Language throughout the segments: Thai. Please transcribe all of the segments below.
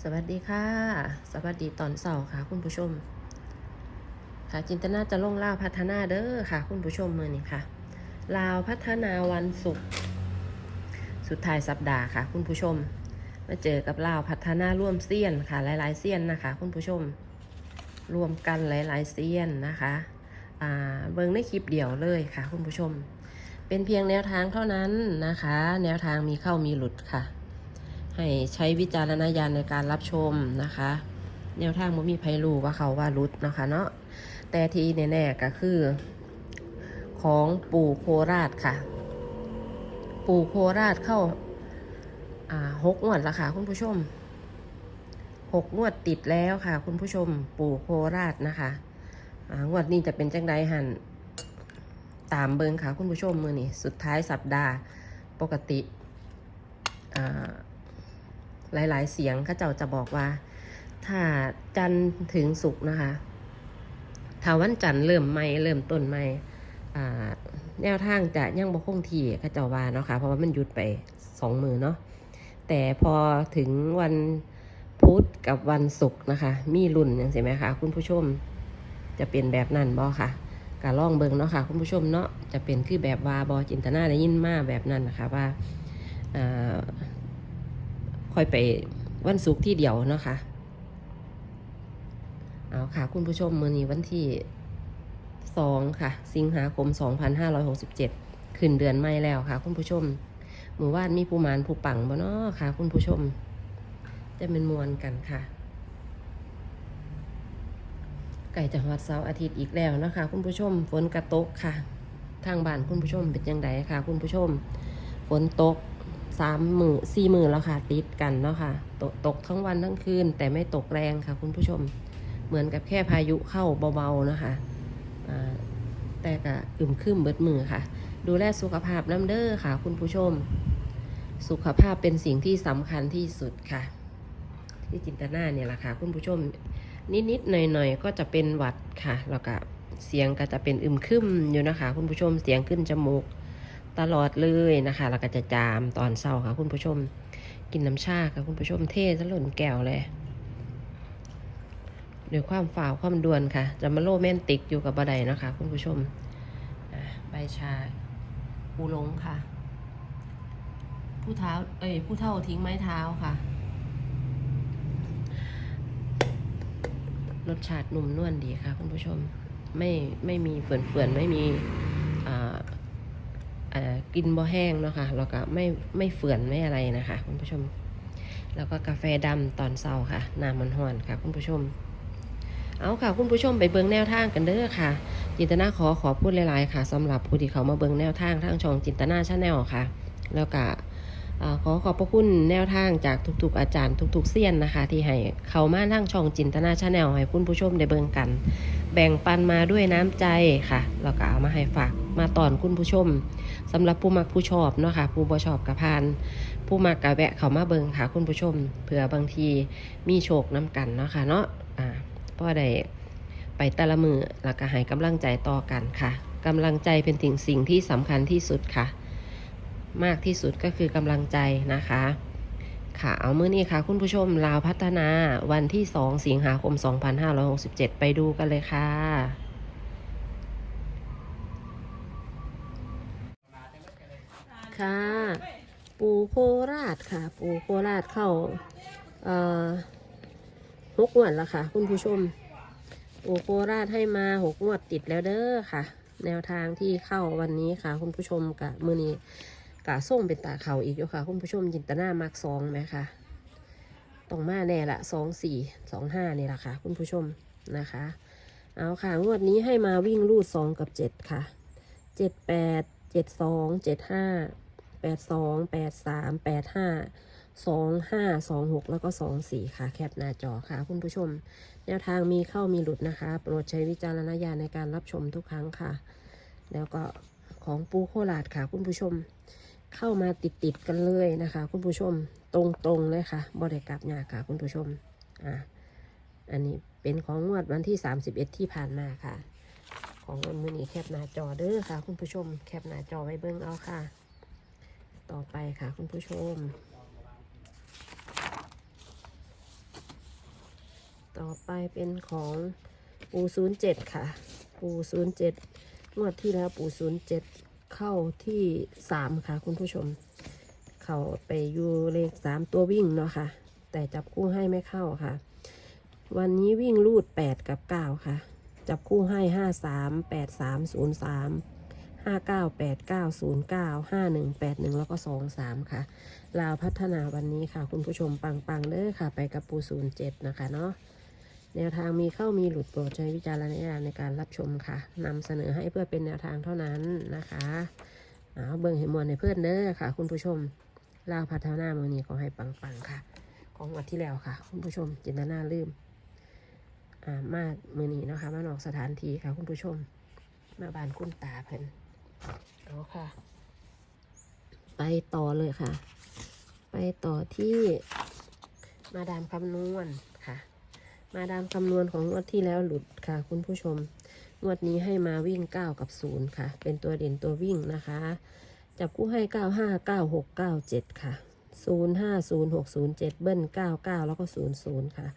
สวัสดีค่ะ สวัสดีตอนเสาร์ค่ะ คุณผู้ชม ค่ะจินตนาจะลงลาวพัฒนาเด้อค่ะ คุณผู้ชมมือนี้ค่ะ ลาวพัฒนาวันศุกร์สุดท้ายสัปดาห์ค่ะ คุณผู้ชม มาเจอกับลาวพัฒนาร่วมเซียนค่ะ หลาย ๆเซียนนะคะ คุณผู้ชม รวมกันหลาย ๆเซียนนะคะอ่าเบิ่งในคลิปเดียวเลยค่ะ คุณผู้ชม เป็นเพียงแนวทางเท่านั้นนะคะ แนวทางมีเข้ามีหลุดค่ะ ให้ใช้วิจารณญาณในการรับชมนะคะ แนวทางมันมีไพรูว่าเขาว่ารุดนะคะเนาะแต่ที่แน่ๆก็คือ ของปู่โคราชค่ะ ปู่โคราชเข้าอ่าหกงวดแล้วค่ะคุณผู้ชมหกงวดติดแล้วค่ะ คุณผู้ชมปู่โคราชนะคะอ่างวดนี้จะเป็นจังไดหันตามเบิงค่ะ คุณผู้ชมมือนี่สุดท้ายสัปดาห์ปกติอ่า หลาย ๆ เสียงเข้าเจ้าจะบอกว่า ถ้าจันถึงศุกนะคะ ถ้าวันจันเริ่มใหม่เริ่มต้นใหม่แนวทางจะยังบ่คงที่เข้าเจ้าว่าเนาะค่ะเพราะว่ามันหยุดไปสองมือเนาะแต่พอถึงวันพุธกับวันศุกร์นะคะ มีรุ่นอย่างใช่ไหมคะคุณผู้ชม จะเป็นแบบนั้นบอค่ะกะล่องเบิงเนาะค่ะ คุณผู้ชมเนาะจะเป็นคือแบบวาบอจินตนาได้ยินมาแบบนั้นนะคะว่า ค่อยไปวันศุกร์ที่เดียวเนาะค่ะเอาค่ะ คุณผู้ชมมือนี้วันที่สองค่ะ สิงหาคม2567ขึ้นเดือนไม่แล้วค่ะ คุณผู้ชมหมู่บ้านมีผู้มานผู้ปังบ่เนาะค่ะ คุณผู้ชม จะเป็นมวลกันค่ะ ไก่จังหวัดเสาร์อาทิตย์อีกแล้วนะคะ คุณผู้ชม ฝนกระตกค่ะ ทางบ้านคุณผู้ชมเป็นยังไงค่ะ คุณผู้ชม ฝนตก สามหมือสี่หมือแล้วค่ะ ติดกันเนาะค่ะตกตกทั้งวันทั้งคืน แต่ไม่ตกแรงค่ะคุณผู้ชมเหมือนกับแค่พายุเข้าเบาๆนะคะแต่ก็อึมครึมเบิดมือค่ะ ดูแลสุขภาพน้ำเด้อค่ะ คุณผู้ชม สุขภาพเป็นสิ่งที่สำคัญที่สุดค่ะ ที่จินตนาเนี่ยแหละค่ะ คุณผู้ชม นิดๆหน่อยๆก็จะเป็นหวัดค่ะแล้วก็เสียงก็จะเป็นอึมครึมอยู่นะคะ คุณผู้ชมเสียงขึ้นจมูก ตลอดเลยนะคะแล้วก็จะจามตอนเช้าค่ะคุณผู้ชม กินน้ำชาค่ะคุณผู้ชมเทซะหล่นแก้วเลยด้วยความฝ่าวความด่วนค่ะ จะมาโรแมนติกอยู่กับบัไดนะคะ คุณผู้ชมใบชาปูหลงค่ะ ผู้เท้าเอ้ยผู้เท่าทิ้งไม้เท้าค่ะรสชาตินุ่มนวลดีค่ะ คุณผู้ชม ไม่ไม่มีเฟื่อนๆไม่มีอ่า กินบ่แห้งเนาะค่ะแล้วก็ไม่ไม่เฟื่อนไม่อะไรนะคะคุณผู้ชม แล้วก็กาแฟดำตอนเช้าค่ะน้ำมันห่อนค่ะ คุณผู้ชม เอาค่ะ คุณผู้ชมไปเบิ้งแนวทางกันเด้อค่ะ จินตนาขอขอพูดหลายๆค่ะสำหรับผู้ที่เขามาเบิ้งแนวทางทางช่องจินตนาชาแนลค่ะ แล้วก็ ขอขอบพระคุณแนวทางจากทุกๆอาจารย์ทุกๆเซียนนะคะ ที่ให้เขามาทางช่องจินตนาชาแนลให้คุณผู้ชมได้เบิ่งกัน แบ่งปันมาด้วยน้ำใจค่ะแล้วก็เอามาให้ฝากมาตอนคุณผู้ชมสำหรับผู้มักผู้ชอบเนาะค่ะผู้บ่ชอบกระพานผู้มักกระแวะเขามาเบิงค่ะคุณผู้ชมเผื่อบางทีมีโชคน้ำกันเนาะค่ะเนาะอ่าเพราะได้ไปต่ละมือแล้วก็ให้กำลังใจต่อกันค่ะกำลังใจเป็นสิ่งสิ่งที่สำคัญที่สุดค่ะ มากที่สุดก็คือกำลังใจนะคะ ค่ะเอามื้อนี้ค่ะ คุณผู้ชมลาวพัฒนาวันที่ 2 สิงหาคม 2567 ไปดูกันเลยค่ะ ค่ะ ปูโคราชค่ะ ปูโคราชเข้าเอ่อหกงวดแล้วค่ะ คุณผู้ชม ปูโคราชให้มาหกงวดติดแล้วเด้อค่ะ แนวทางที่เข้าวันนี้ค่ะ คุณผู้ชมกะมือนี้ กะส่งเป็นตาเขาอีกอยู่ค่ะ คุณผู้ชมจินตนามักสองไหมคะต้องมาแน่ละสองสี่สองห้านี่แหละค่ะ คุณผู้ชมนะคะ เอาค่ะ งวดนี้ให้มาวิ่งรูดสองกับเจ็ดค่ะเจ็ดแปดเจ็ดสองเจ็ดห้าแปดสองแปดสามแปดห้าสองห้าสองหกแล้วก็สองสี่ค่ะ แคปหน้าจอค่ะ คุณผู้ชม แนวทางมีเข้ามีหลุดนะคะ โปรดใช้วิจารณญาณในการรับชมทุกครั้งค่ะ แล้วก็ของปูโคราชค่ะ คุณผู้ชม เข้ามาติดติดๆกันเลยนะคะ คุณผู้ชมตรงๆเลยค่ะบริกลับยากค่ะ คุณผู้ชมอะอันนี้เป็นของงวดวันที่ 31 ที่ผ่านมาค่ะ ของวันมือนี้แคปหน้าจอเด้อค่ะ คุณผู้ชม แคปหน้าจอไว้เบิ้งเอาค่ะ ต่อไปค่ะ คุณผู้ชม ต่อไปเป็นของปูศูนย์เจ็ดค่ะ ปูศูนย์เจ็ดงวดที่แล้วปูศูนย์ เข้าที่สามค่ะ คุณผู้ชม เข้าไปอยู่เลขสามตัววิ่งเนาะค่ะ แต่จับคู่ให้ไม่เข้าค่ะ วันนี้วิ่งรูดแปดกับเก้าค่ะ จับคู่ให้ห้าสามแปดสามศูนย์สามห้าเก้าแปดเก้าศูนย์เก้าห้าหนึ่งแปดหนึ่งแล้วก็สองสามค่ะ ลาวพัฒนาวันนี้ค่ะ คุณผู้ชมปังๆเด้อค่ะ ไปกับปูศูนย์เจ็ดนะคะเนาะ แนวทางมีเข้ามีหลุดโปรดใช้วิจารณญาณในการรับชมค่ะนำเสนอให้เพื่อเป็นแนวทางเท่านั้นนะคะเอาเบิ่งเห็นมวลในเพื่อนเด้อค่ะ คุณผู้ชมลาวพัฒนามือนี้ขอให้ปังๆค่ะ ของวันที่แล้วค่ะ คุณผู้ชมจินตนาลืมอ่ามามือนี้นะคะมานอกสถานที่ค่ะ คุณผู้ชม มาบานคุณตาเพิ่นเอาค่ะ ไปต่อเลยค่ะ ไปต่อที่มาดามคำนวณค่ะ มาดามคำนวณของงวดที่แล้วหลุดค่ะ คุณผู้ชม งวดนี้ให้มาวิ่ง 9 กับ 0 ค่ะ เป็นตัวเด่นตัววิ่งนะคะ จับคู่ให้ 9 5 9 6 9 7 ค่ะ 0 5 0 6 0 7 เบิ้ล 9 9 แล้วก็ 0 0 ค่ะ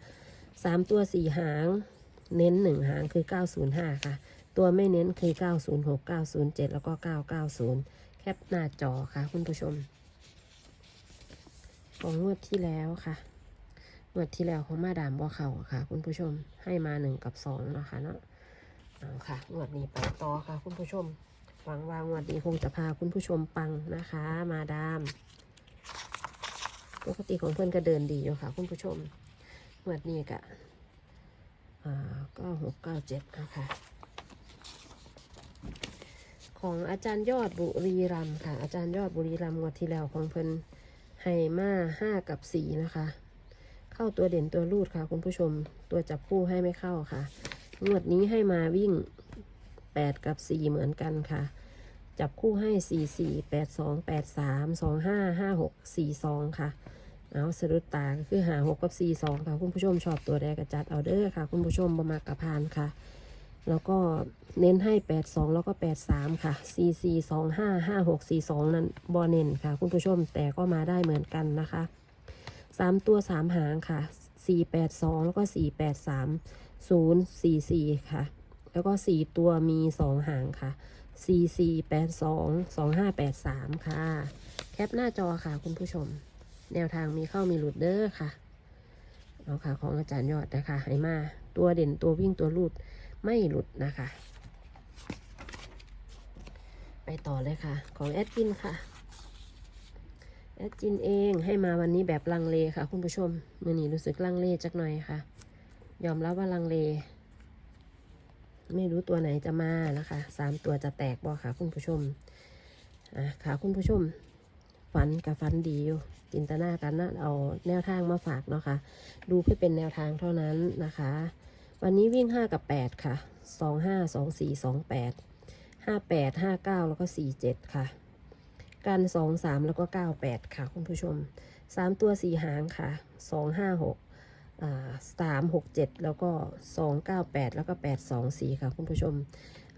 3 ตัว 4 หาง เน้น 1 หางคือ 905 ค่ะ ตัวไม่เน้นคือ 906 907 แล้วก็ 990 แคปหน้าจอค่ะ คุณผู้ชม ของงวดที่แล้วค่ะ งวดที่แล้วของมาดามบ่เข่าค่ะ คุณผู้ชมให้มาหนึ่งกับสองนะคะเนาะเอาค่ะงวดนี้ไปต่อค่ะ คุณผู้ชมหวังว่างวดนี้คงจะพาคุณผู้ชมปังนะคะ มาดามปกติของเพื่อนก็เดินดีอยู่ค่ะ คุณผู้ชมงวดนี้ก็ก็หกเก้าเจ็ดนะคะ ของอาจารย์ยอดบุรีรัมค่ะ อาจารย์ยอดบุรีรัมงวดที่แล้วของเพิ่นให้มาห้ากับสี่นะคะ เข้าตัวเด่นตัวรูดค่ะ คุณผู้ชมตัวจับคู่ให้ไม่เข้าค่ะ งวดนี้ให้มาวิ่งแปดกับสี่เหมือนกันค่ะ จับคู่ให้สี่สี่แปดสองแปดสามสองห้าห้าหกสี่สองค่ะ เอาสะดุดตาคือหาหกกับสี่สองค่ะ คุณผู้ชมชอบตัวใดกระจัดเอาเด้อค่ะ คุณผู้ชมประมากกระพานค่ะ แล้วก็เน้นให้ 82 แล้วก็ 83 ค่ะ 44 25 56 42 นั้นบอเน้นค่ะ คุณผู้ชมแต่ก็มาได้เหมือนกันนะคะ 3ตัว3หางค่ะ482แล้วก็483 044ค่ะ แล้วก็4ตัวมี2หางค่ะ4482 2583ค่ะ แคปหน้าจอค่ะคุณผู้ชม แนวทางมีเข้ามีหลุดเด้อค่ะ เอาค่ะของอาจารย์ยอดนะคะให้มา ตัวเด่นตัววิ่งตัวรูดไม่หลุดนะคะ ไปต่อเลยค่ะ ของแอดจินค่ะ แอดจินเองให้มาวันนี้แบบลังเลค่ะ คุณผู้ชมมื่อนี้รู้สึกลังเลจักหน่อยค่ะ ยอมรับว่าลังเล ไม่รู้ตัวไหนจะมานะคะสามตัวจะแตกบ่ค่ะ คุณผู้ชมอะค่ะคุณผู้ชม ฝันกับฝันดีอยู่จินตนาการนะเอาแนวทางมาฝากเนาะค่ะ ดูเพื่อเป็นแนวทางเท่านั้นนะคะ วันนี้วิ่ง5กับ8ค่ะ2 5 2 4 2 8 5 8 5 9แปดห้าแปดห้าเก้าแล้วก็4 7ค่ะ กัน2 3แล้วก็9 8ค่ะคุณผู้ชม3ตัว4หางค่ะ2 5 6อ่า3 6 7แล้วก็2 9 8แปดแล้วก็8 2 4ค่ะคุณผู้ชม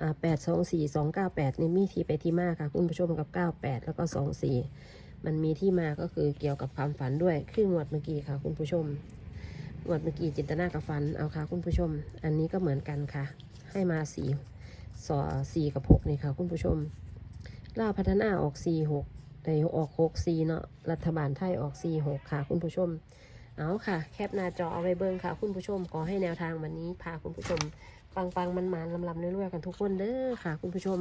อ่า8 2 4 2 9 8นี่มีที่ไปที่มาค่ะ คุณผู้ชมกับ9 8แปดแล้วก็2 4มันมีที่มาก็คือเกี่ยวกับความฝันด้วยคืองวดเมื่อกี้ค่ะ คุณผู้ชมงวดเมื่อกี้จินตนากับฟันเอาค่ะ คุณผู้ชม อันนี้ก็เหมือนกันค่ะ ให้มาสี่สอสี่กับหกนี่ค่ะ คุณผู้ชม ล่าพัฒนาออกสี่หกแต่ออกหกสี่เนาะรัฐบาลไทยออกสี่หกค่ะคุณผู้ชม เอาค่ะ แคปหน้าจอเอาไว้เบิ้งค่ะ คุณผู้ชมขอให้แนวทางวันนี้พาคุณผู้ชมปังปังมันมันลำลำเรื่อยๆกันทุกคนเด้อค่ะ คุณผู้ชม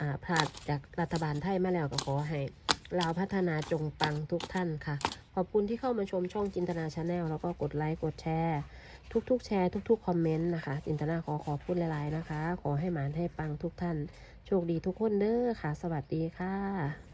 อ่าพลาดจากรัฐบาลไทยมาแล้วก็ขอให้ ลาวพัฒนาจงปังทุกท่านค่ะ ขอบคุณที่เข้ามาชมช่องจินตนาชาแนลแล้วก็กดไลค์กดแชร์ ทุกๆ แชร์ทุกๆ คอมเมนต์นะคะ จินตนาขอขอบคุณหลายๆนะคะ ขอให้หมานให้ปังทุกท่าน โชคดีทุกคนเด้อค่ะ สวัสดีค่ะ